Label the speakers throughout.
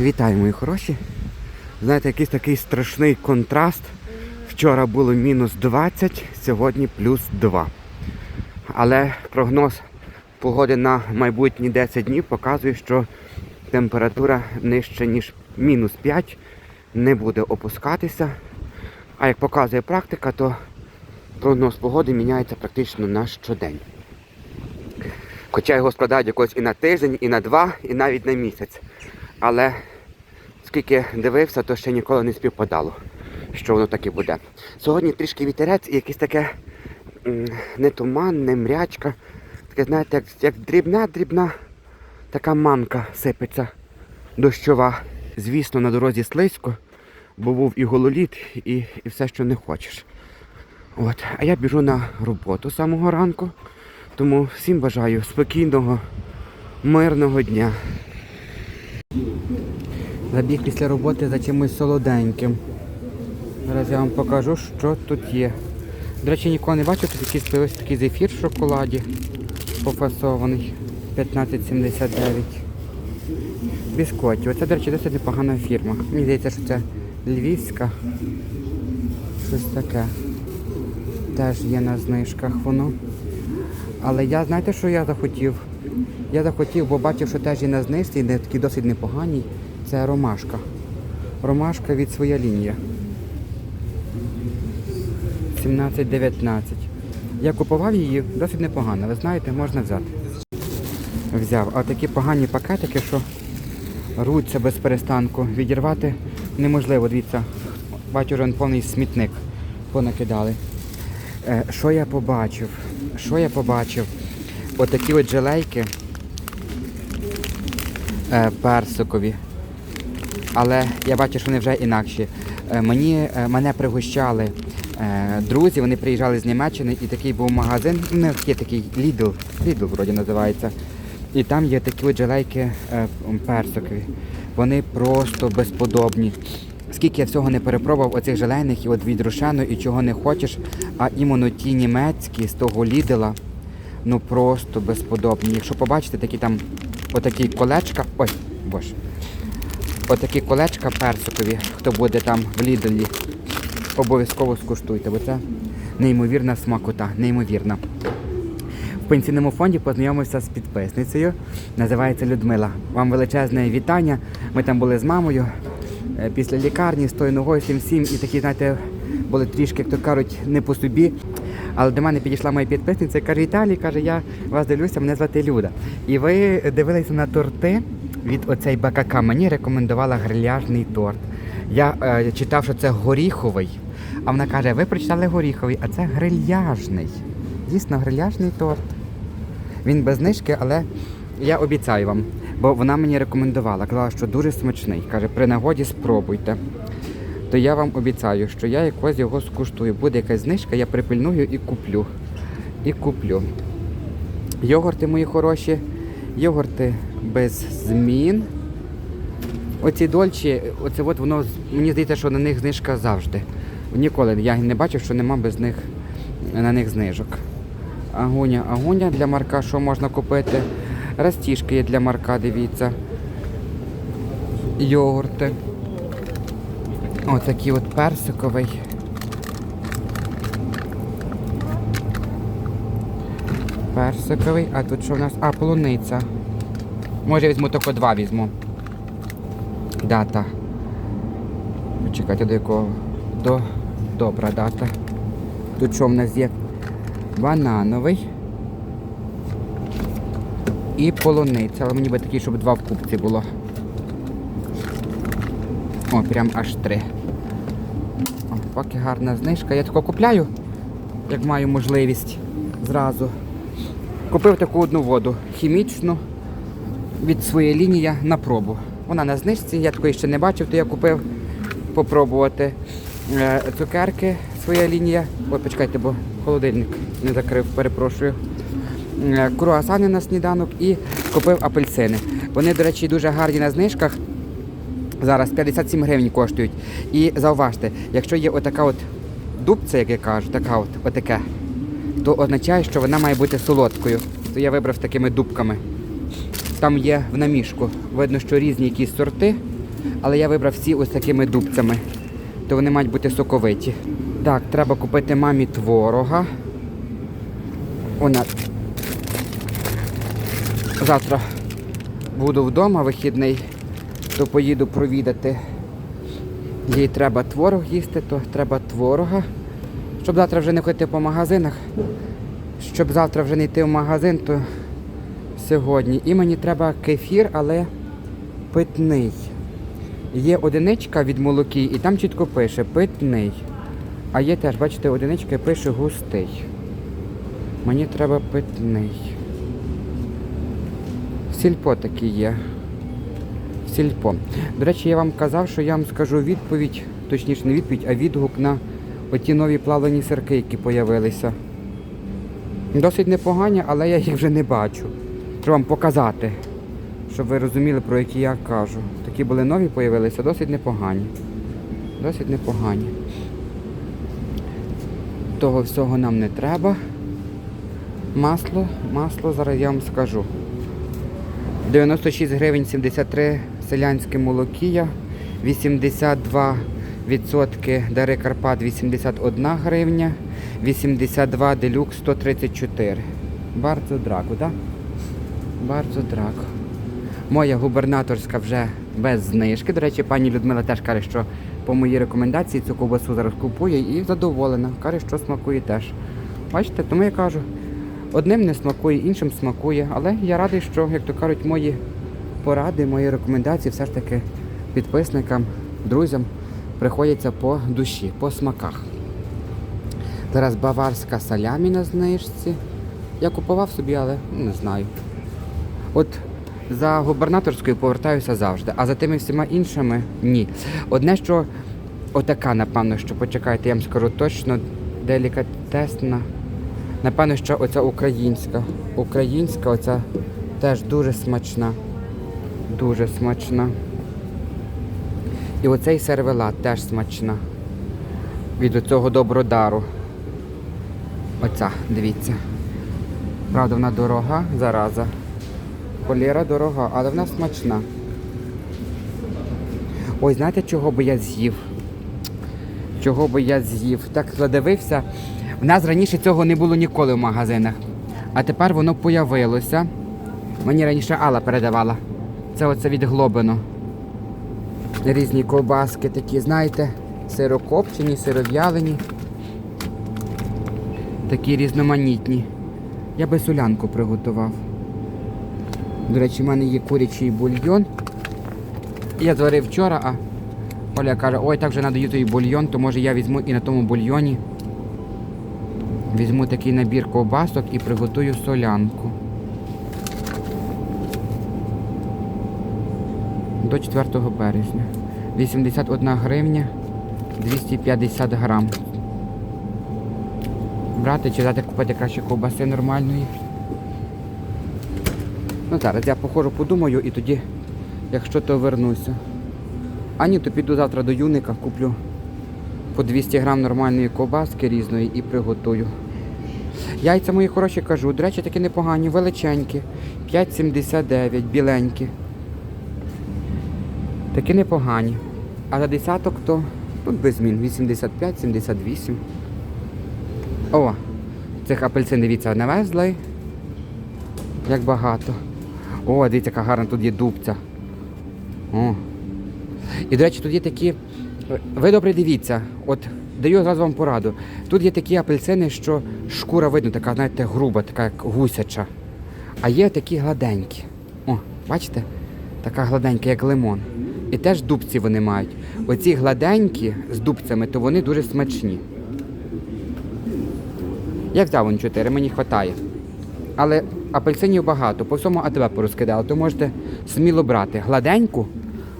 Speaker 1: Вітаю, мої хороші. Знаєте, якийсь такий страшний контраст. Вчора було мінус 20, сьогодні плюс 2. Але прогноз погоди на майбутні 10 днів показує, що температура нижче, ніж мінус 5, не буде опускатися. А як показує практика, то прогноз погоди міняється практично на щодень. Хоча його складають якось і на тиждень, і на два, і навіть на місяць. Але скільки дивився, то ще ніколи не співпадало, що воно так і буде. Сьогодні трішки вітерець і якесь таке не туман, не мрячка. Таке, знаєте, як, як дрібна-дрібна така манка сипеться дощова. Звісно, на дорозі слизько, бо був і гололід, і, і все, що не хочеш. От. А я біжу на роботу з самого ранку. Тому всім бажаю спокійного, мирного дня. Забіг після роботи за чимось солоденьким. Зараз я вам покажу, що тут є. До речі, нікого не бачив, тут якийсь ось такий зефір в шоколаді пофасований. 15,79. Біскотті. Оце, до речі, досить непогана фірма. Мені здається, що це львівська. Щось таке. Теж є на знижках воно. Але я, знаєте, що я захотів? Я захотів, бо бачив, що теж є на знижці, і такі досить непогані. Це ромашка. Ромашка від своя лінія. 17,19. Я купував її досить непогано. Ви знаєте, можна взяти. Взяв. А такі погані пакетики, що рвуться без перестанку. Відірвати неможливо. Дивіться, бачу, вже повний смітник понакидали. Е, Що я побачив? Що я побачив? Отакі от желейки е, персикові. Але я бачу, що вони вже інакші. Е, Мені, е, мене пригощали е, друзі, вони приїжджали з Німеччини і такий був магазин, ну є такий Lidl, Lidl вроді називається. І там є такі от желейки е, персикові. Вони просто безподобні. Скільки я всього не перепробував оцих желейних і от від Рошену і чого не хочеш, а іменно ті німецькі з того лідела, ну просто безподобні. Якщо побачите такі там отакі колечка, ой, боже, отакі колечка персикові, хто буде там в ліделі, обов'язково скуштуйте, бо це неймовірна смакота, неймовірна. В пенсійному фонді познайомився з підписницею. Називається Людмила. Вам величезне вітання. Ми там були з мамою е, після лікарні з тою ногою, всім всім, і такі, знаєте, були трішки, як то кажуть, не по собі. Але до мене підійшла моя підписниця каже, Віталій, каже, я вас дивлюся, мене звати Люда. І ви дивилися на торти від оцей БКК. Мені рекомендувала гриляжний торт. Я е, читав, що це горіховий. А вона каже, ви прочитали горіховий, а це гриляжний. Дійсно, гриляжний торт. Він без знижки, але я обіцяю вам, бо вона мені рекомендувала, казала, що дуже смачний. Каже, при нагоді спробуйте. То я вам обіцяю, що я якось його скуштую. Буде якась знижка, я припильную і куплю. І куплю. Йогурти мої хороші, йогурти без змін. Оці дольчі, оце от воно мені здається, що на них знижка завжди. Ніколи я не бачив, що нема без них на них знижок. Агуня, агуня для марка, що можна купити. Растіжки є для марка, дивіться. Йогурти. Отакий от персиковий. Персиковий, а тут що в нас? А, полуниця. Може візьму тільки два візьму. Дата. Почекайте до якого. До добра дата. Тут що в нас є? Банановий. І полуниця. Але мені би такий, щоб два в купці було. О, прям аж три. О, поки гарна знижка. Я тако купляю, як маю можливість зразу. Купив таку одну воду хімічну від своєї лінії на пробу. Вона на знижці, я такої ще не бачив, то я купив попробувати Е, цукерки, своя лінія. Ой, почекайте, бо холодильник не закрив, перепрошую. Е, Круасани на сніданок і купив апельсини. Вони, до речі, дуже гарні на знижках. Зараз 57 гривень коштують. І зауважте, якщо є отака от дубця, як я кажу, така от, отаке, то означає, що вона має бути солодкою. То я вибрав такими дубками. Там є в намішку. Видно, що різні якісь сорти. Але я вибрав всі ось такими дубцями. То вони мають бути соковиті. Так, треба купити мамі творога. Вона завтра буду вдома вихідний, то поїду провідати. Їй треба творог їсти, то треба творога. Щоб завтра вже не ходити по магазинах. Щоб завтра вже не йти в магазин, то сьогодні. І мені треба кефір, але питний. Є одиничка від молоки, і там чітко пише питний. А є теж, бачите, одиничка і пише густий. Мені треба питний. Сільпо такі є. Сільпо. До речі, я вам казав, що я вам скажу відповідь, точніше не відповідь, а відгук на оті нові плавлені сирки, які появилися. Досить непогані, але я їх вже не бачу. Треба вам показати, щоб ви розуміли, про які я кажу. Такі були нові, появилися, досить непогані. Досить непогані. Того всього нам не треба. Масло, масло, зараз я вам скажу. 96 гривень 73 селянське молокія, 82 відсотки Дари Карпат 81 гривня, 82 делюкс 134. Bardzo драго, так? Bardzo драго. Моя губернаторська вже без знижки. До речі, пані Людмила теж каже, що по моїй рекомендації цю ковбасу зараз купує і задоволена. Каже, що смакує теж. Бачите, тому я кажу, одним не смакує, іншим смакує. Але я радий, що, як то кажуть, мої поради, мої рекомендації все ж таки підписникам, друзям приходяться по душі, по смаках. Зараз баварська салямі на знижці. Я купував собі, але не знаю. От за губернаторською повертаюся завжди, а за тими всіма іншими ні. Одне, що отака, напевно, що почекайте, я вам скажу точно, делікатесна. Напевно, що оця українська. Українська, оця теж дуже смачна. Дуже смачна. І оцей сервелат теж смачна. Від оцього добродару. Оця, дивіться. Правда, вона дорога, зараза. Холєра дорога, але вона смачна. Ой, знаєте, чого би я з'їв? Чого би я з'їв? Так задивився. В нас раніше цього не було ніколи в магазинах. А тепер воно появилося. Мені раніше Алла передавала. Це оце від Глобину. Різні ковбаски такі, знаєте, сирокопчені, сиров'ялені. Такі різноманітні. Я би солянку приготував. До речі, в мене є курячий бульйон. Я зварив вчора, а Оля каже, ой, так вже надаю той бульйон, то може я візьму і на тому бульйоні. Візьму такий набір ковбасок і приготую солянку. До 4 березня. 81 гривня 250 грам. Брати чи дати купити краще ковбаси нормальної. Ну зараз я походжу, подумаю і тоді, якщо то вернуся. А ні, то піду завтра до юника, куплю по 200 грам нормальної ковбаски різної і приготую. Яйця мої хороші кажу, до речі, такі непогані, величенькі. 5,79, біленькі. Такі непогані. А за десяток то тут без змін. 85, 78. О, цих апельсин, дивіться, навезли. Як багато. О, дивіться, яка гарна тут є дубця. О. І, до речі, тут є такі. Ви добре дивіться, от даю зразу вам пораду. Тут є такі апельсини, що шкура видно, така, знаєте, груба, така як гусяча. А є такі гладенькі. О, бачите? Така гладенька, як лимон. І теж дубці вони мають. Оці гладенькі з дубцями, то вони дуже смачні. Я взяв вон 4, мені вистачає. Але апельсинів багато, по всьому АТБ порозкидали, то можете сміло брати гладеньку,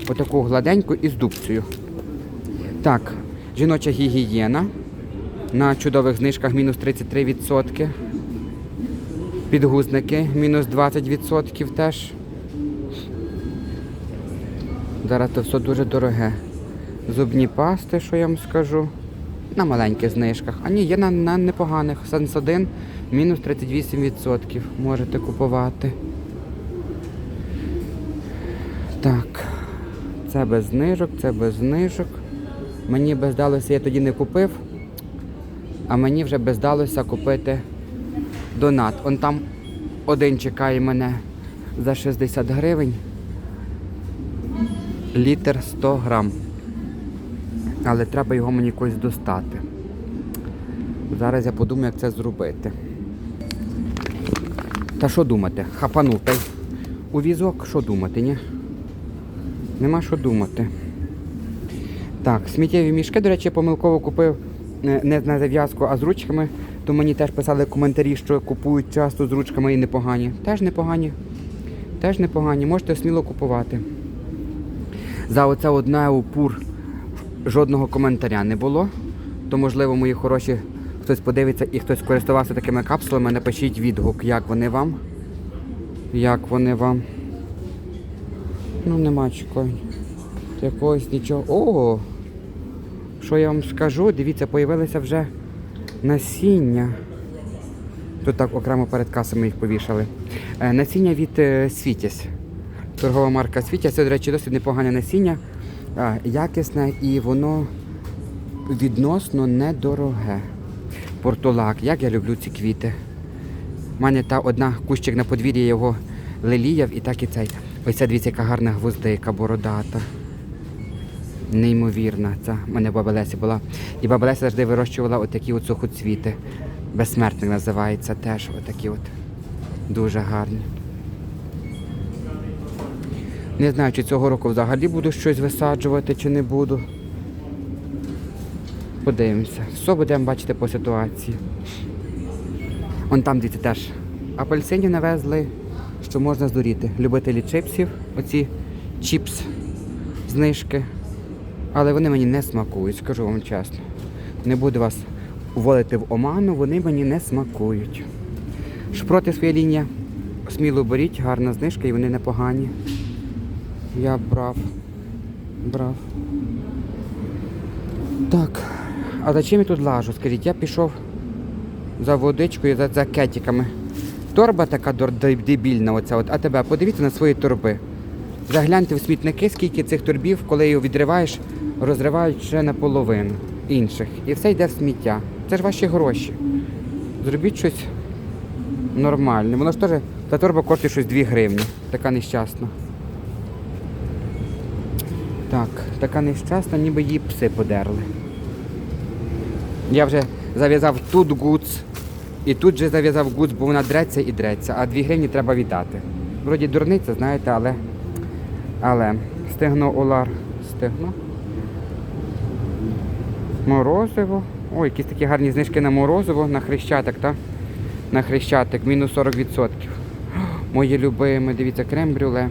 Speaker 1: отаку гладеньку із дубцею. Так, жіноча гігієна на чудових знижках мінус 33%. Підгузники мінус 20% теж. Зараз то все дуже дороге. Зубні пасти, що я вам скажу. На маленьких знижках. А ні, є на, на непоганих. Сенсодин мінус 38%. Можете купувати. Так. Це без знижок, це без знижок. Мені би здалося, я тоді не купив, а мені вже би здалося купити донат. Он там один чекає мене за 60 гривень. Літр 100 грам. Але треба його мені якось достати. Зараз я подумаю, як це зробити. Та що думати? Хапанув та й у візок, що думати, ні? Нема що думати. Так, сміттєві мішки, до речі, помилково купив е, не на зав'язку, а з ручками. То мені теж писали коментарі, що купують часто з ручками і непогані. Теж непогані. Теж непогані. Можете сміло купувати. За оце одне упур жодного коментаря не було. То, можливо, мої хороші, хтось подивиться і хтось користувався такими капсулами, напишіть відгук, як вони вам. Як вони вам. Ну, нема чекай. Якогось нічого. О! Що я вам скажу? Дивіться, появилися вже насіння. Тут так окремо перед касами їх повішали. Е, насіння від е, Світязь. Торгова марка Світязь. Це, до речі, досить непогане насіння. Якісне і воно відносно недороге. Портулак. Як я люблю ці квіти. У мене та одна кущик на подвір'ї його леліяв і так і цей. Ось це дивіться, яка гарна гвоздика бородата. Неймовірна. Це в мене баба Леся була. І баба Леся завжди вирощувала отакі от сухоцвіти. Безсмертник називається теж отакі от. Дуже гарні. Не знаю, чи цього року взагалі буду щось висаджувати, чи не буду. Подивимося. Все будемо бачити по ситуації. Вон там діти теж апельсинів навезли, що можна здуріти. Любителі чипсів, оці чіпс, знижки. Але вони мені не смакують, скажу вам чесно. Не буду вас уводити в оману, вони мені не смакують. Шпроти своя лінія. Сміло беріть, гарна знижка і вони непогані. Я брав. Брав. Так. А за чим я тут лажу? Скажіть, я пішов за водичкою, за, за кетиками. Торба така дебільна, оця от. А тебе подивіться на свої торби. Загляньте в смітники, скільки цих торбів, коли його відриваєш, розривають ще наполовину інших. І все йде в сміття. Це ж ваші гроші. Зробіть щось нормальне. Воно ж теж, та торба коштує щось 2 гривні. Така нещасна. Так, така нещасна, ніби її пси подерли. Я вже зав'язав тут гуц, і тут же зав'язав гуц, бо вона дреться і дреться, а 2 гривні треба віддати. Вроді дурниця, знаєте, але. Але стегно олар. Стегно. Морозиво. Ой, якісь такі гарні знижки на морозиво, на хрещатик, так? На хрещатик, мінус 40%. Моє любиме, дивіться, крем-брюле.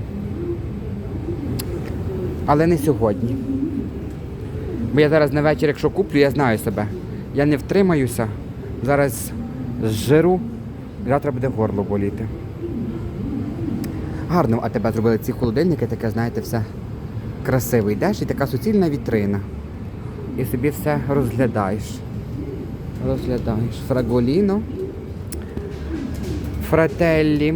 Speaker 1: Але не сьогодні. Бо я зараз на вечір, якщо куплю, я знаю себе. Я не втримаюся. Зараз зжиру, завтра буде горло боліти. Гарно а тебе зробили ці холодильники, таке, знаєте, все красиво. Йдеш і така суцільна вітрина. І собі все розглядаєш. Розглядаєш. Фраголіно. Фрателлі.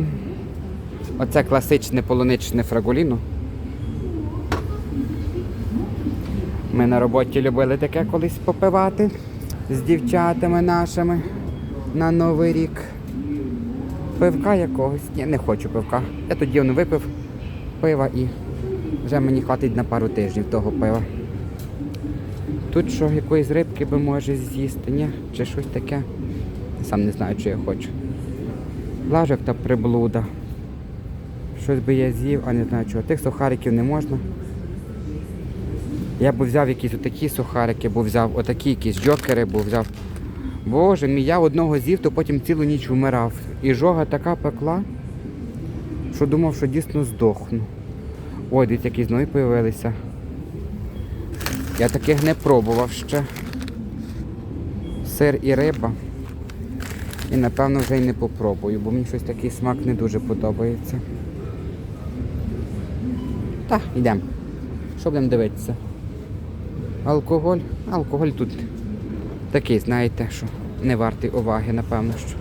Speaker 1: Оце класичне полуничне фраголіно. Ми на роботі любили таке колись попивати з дівчатами нашими на Новий рік. Пивка якогось. Ні, не хочу пивка. Я тоді он випив пива і вже мені хватить на пару тижнів того пива. Тут що, якоїсь рибки би може з'їсти, ні? Чи щось таке. Сам не знаю, що я хочу. Лажок та приблуда. Щось би я з'їв, а не знаю чого. Тих сухариків не можна. Я б взяв якісь отакі сухарики, бо взяв отакі якісь джокери, бо взяв. Боже мій, я одного з'їв, то потім цілу ніч вмирав. І жога така пекла, що думав, що дійсно здохну. Ой, дивіться, які знову появилися. Я таких не пробував ще. Сир і риба. І напевно вже й не попробую, бо мені щось такий смак не дуже подобається. Так, йдемо. Що будемо дивитися? Алкоголь. Алкоголь тут такий, знаєте, що не вартий уваги, напевно. що.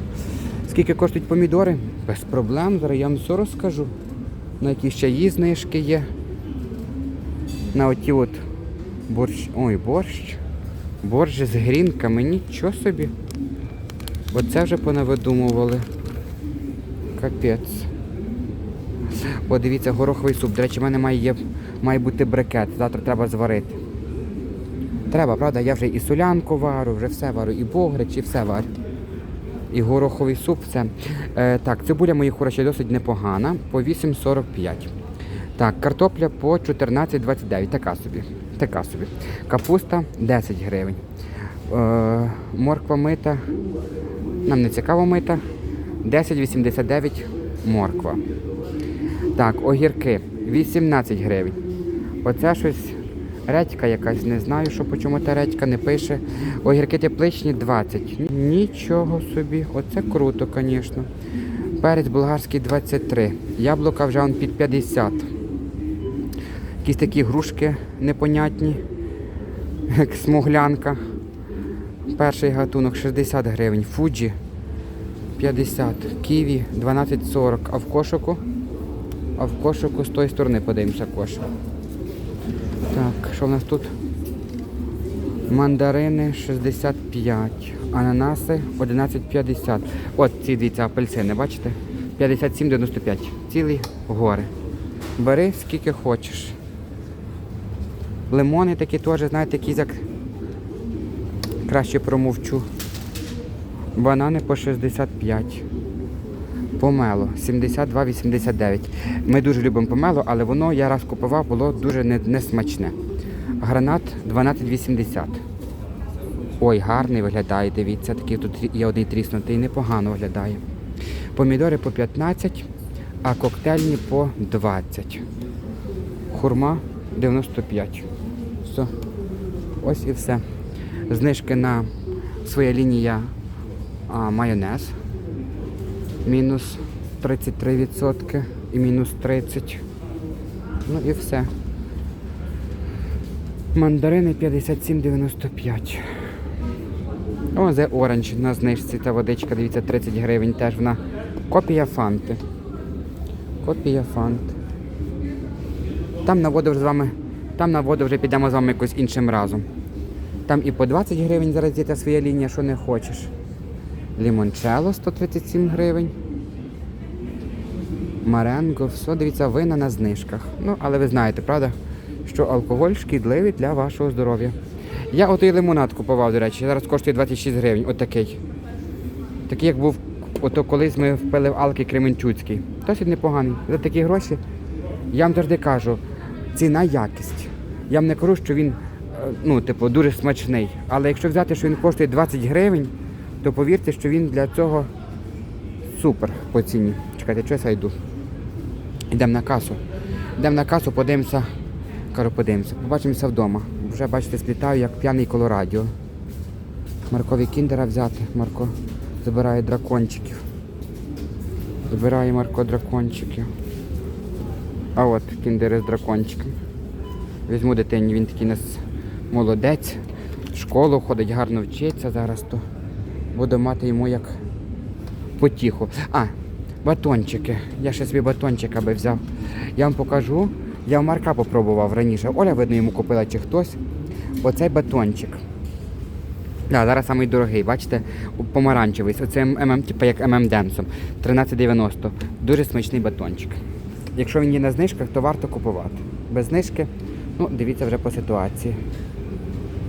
Speaker 1: Скільки коштують помідори? Без проблем, зараз я вам все розкажу. На які ще є знижки є. на оті от борщ. Ой, борщ. Борщ з грінками, нічого собі. Оце вже понавидумували. Капець. О, дивіться, гороховий суп. До речі, в мене має, є, має бути брикет. Завтра треба зварити. Треба, правда? Я вже і солянку варю, вже все варю, і богрич, і все варю. І гороховий суп, все. Е, так, цибуля мої хороші досить непогана, по 8,45. Так, картопля по 14,29. Така собі. Така собі. Капуста 10 гривень. Е, морква мита. Нам не цікаво мита. 10,89 морква. Так, огірки 18 гривень. Оце щось редька якась, не знаю, що по чому та редька не пише. Огірки тепличні 20. Нічого собі, оце круто, звісно. Перець болгарський 23. Яблука вже он під 50. Якісь такі грушки непонятні, як смуглянка. Перший гатунок 60 гривень. Фуджі 50. Ківі 12,40. А в кошику? А в кошику з тої сторони подивимося кошик. Так, що в нас тут? Мандарини 65, ананаси 11,50. От ці дивіться апельсини, бачите? 57,95. Цілі гори. Бери скільки хочеш. Лимони такі теж, знаєте, якісь як краще промовчу. Банани по 65. Помело 72,89. Ми дуже любимо помело, але воно я раз купував, було дуже не- несмачне. Гранат 12,80. Ой, гарний виглядає, дивіться, такий тут є один тріснутий, непогано виглядає. Помідори по 15, а коктейльні по 20. Хурма 95. Все. Ось і все. Знижки на своя лінія а, майонез. Мінус 33% і мінус 30%. Ну і все. Мандарини 57,95. О, The Orange на знижці та водичка, дивіться, 30 гривень теж вона. Копія фанти. Копія фанти. Там на воду вже з вами. Там на воду вже підемо з вами якось іншим разом. Там і по 20 гривень зараз є та своя лінія, що не хочеш. Лімончело 137 гривень. Маренго, все, дивіться, вина на знижках. Ну, але ви знаєте, правда, що алкоголь шкідливий для вашого здоров'я. Я отой лимонад купував, до речі, зараз коштує 26 гривень, отакий. Такий, як був, ото колись ми впили в Алки Кременчуцький. Досить непоганий. За такі гроші я вам завжди кажу, ціна якість. Я вам не кажу, що він е, ну, типу, дуже смачний. Але якщо взяти, що він коштує 20 гривень, то повірте, що він для цього супер по ціні. Чекайте, що я йду? Йдемо на касу. Йдемо на касу, подивимося. Кажу, подивимося. Побачимося вдома. Вже бачите, сплітаю, як п'яний коло радіо. Маркові кіндера взяти. Марко забирає дракончиків. Забирає Марко дракончиків. А от кіндери з дракончиком. Візьму дитині, він такий у нас молодець. В школу ходить, гарно вчиться зараз, то буду мати йому як потіху. А, батончики. Я ще собі батончика би взяв. Я вам покажу. Я Марка попробував раніше. Оля, видно, йому купила чи хтось. Оцей батончик. Да, зараз самий дорогий, бачите, помаранчевий. Оце ММ, типу як ММ Денсом. 13,90. Дуже смачний батончик. Якщо він є на знижках, то варто купувати. Без знижки, ну, дивіться вже по ситуації.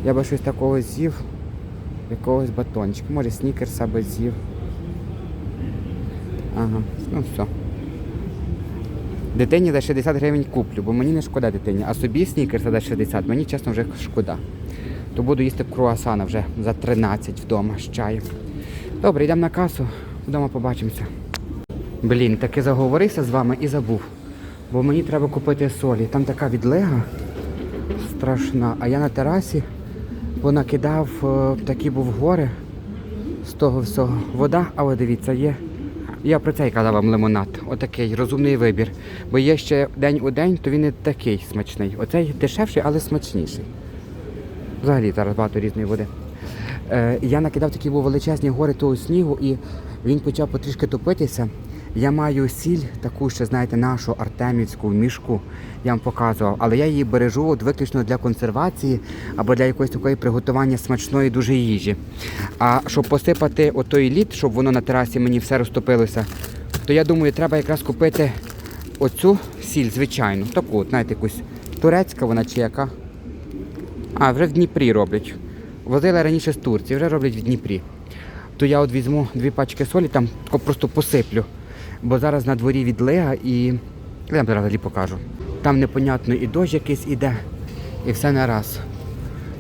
Speaker 1: Я би щось такого з'їв, якогось батончика. Може снікерса би з'їв. Ага, ну все. Дитині за 60 гривень куплю, бо мені не шкода дитині. А собі снікерса за 60, мені чесно вже шкода. То буду їсти круасана вже за 13 вдома з чаєм. Добре, йдемо на касу, вдома побачимося. Блін, таки заговорився з вами і забув. Бо мені треба купити солі. Там така відлига страшна. А я на терасі понакидав, е, такі був гори з того всього. Вода, але дивіться, є. Я про це й казав вам лимонад. Отакий розумний вибір. Бо є ще день у день, то він не такий смачний. Оцей дешевший, але смачніший. Взагалі зараз багато різної води. Е, я накидав такі був величезні гори того снігу, і він почав потрішки топитися. Я маю сіль, таку ще, знаєте, нашу артемівську мішку. Я вам показував, але я її бережу от виключно для консервації або для якоїсь такої приготування смачної дуже їжі. А щоб посипати отой лід, щоб воно на терасі мені все розтопилося, то я думаю, треба якраз купити оцю сіль, звичайну. Таку, от, знаєте, якусь турецька вона чи яка. А, вже в Дніпрі роблять. Возили раніше з Турції, вже роблять в Дніпрі. То я от візьму дві пачки солі, там просто посиплю. Бо зараз на дворі відлига і. Я вам зараз покажу. Там непонятно і дощ якийсь іде, і все на раз.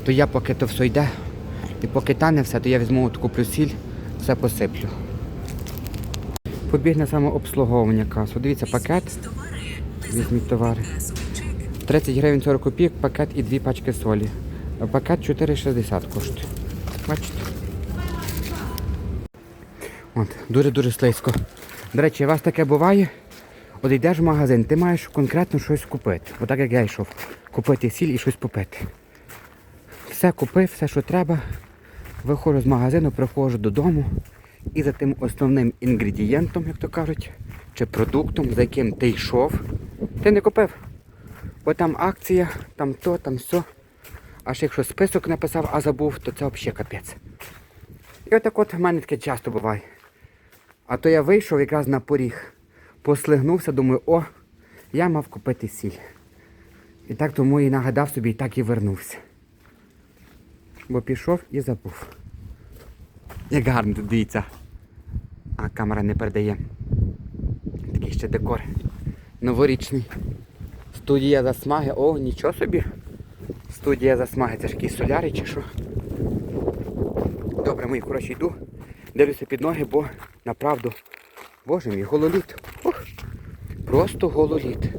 Speaker 1: То я поки то все йде, і поки тане все, то я візьму куплю сіль, все посиплю. Побіг на самообслуговування касу. Дивіться, пакет. Візьміть товари. 30 гривень 40 копійок, пакет і дві пачки солі. Пакет 4,60 коштує. Бачите? От, дуже-дуже слизько. До речі, у вас таке буває? От йдеш в магазин, ти маєш конкретно щось купити. Отак як я йшов. Купити сіль і щось попити. Все купив, все, що треба. Виходжу з магазину, приходжу додому. І за тим основним інгредієнтом, як то кажуть, чи продуктом, за яким ти йшов, ти не купив. Бо там акція, там то, там все. Аж якщо список написав, а забув, то це взагалі капець. І отак от в мене таке часто буває. А то я вийшов якраз на поріг, послигнувся, думаю, о, я мав купити сіль. І так тому і нагадав собі, і так і вернувся. Бо пішов і забув. Як гарно тут дивіться. А камера не передає. Такий ще декор. Новорічний. Студія засмаги. О, нічого собі. Студія засмаги. Це ж якийсь солярій чи що? Добре, мої коротше йду. Дивлюся під ноги, бо направду. Боже мій, гололіт. Ох, просто гололіт.